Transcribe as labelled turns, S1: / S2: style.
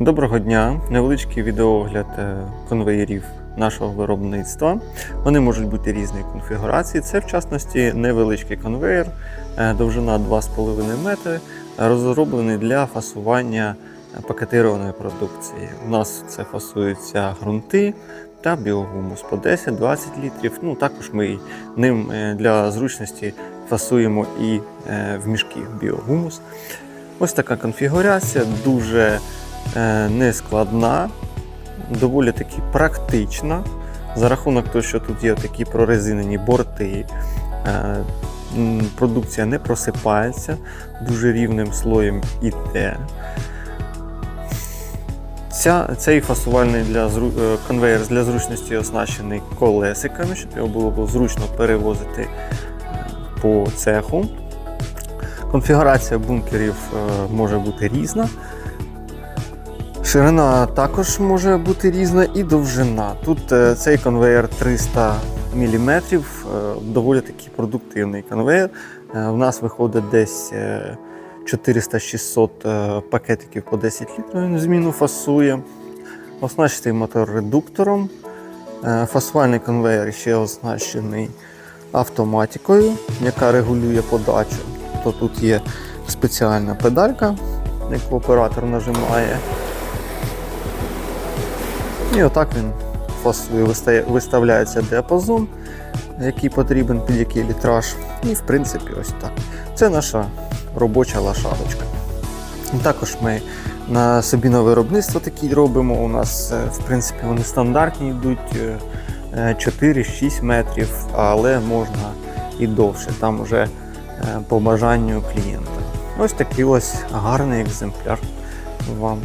S1: Доброго дня! Невеличкий відеоогляд е, конвеєрів нашого виробництва. Вони можуть бути різної конфігурації. Це, в частності, невеличкий конвеєр, е, довжина 2,5 метри, розроблений для фасування пакетированої продукції. У нас це фасуються ґрунти та біогумус по 10-20 літрів. Ну, також ми ним е, для зручності фасуємо і в мішки біогумус. Ось така конфігурація, дуже е, нескладна, доволі таки практична. За рахунок того, що тут є такі прорезинені борти, е, продукція не просипається, дуже рівним слоєм іде. Ця, цей фасувальний для е, конвейер для зручності оснащений колесиками, щоб його було, зручно перевозити по цеху. Конфігурація бункерів може бути різна. Ширина також може бути різна і довжина. Тут е, цей конвейер 300 мм, е, доволі таки продуктивний конвейер. Е, В нас виходить десь е, 400-600 е, пакетиків по 10 літрів. Він зміну фасує. Оснащений мотор-редуктором. Е, Фасувальний конвейер ще оснащений автоматикою, яка регулює подачу. То тут є спеціальна педалька, яку оператор нажимає. І отак він фасує, виставляється діапазон, який потрібен під який літраж. І в принципі ось так. Це наша робоча лошадочка. Також ми на собі на виробництво такі робимо. У нас, е, в принципі, вони стандартні йдуть е, е, 4-6 метрів, але можна і довше, там вже е, по бажанню клієнта. Ось такий ось гарний екземпляр вам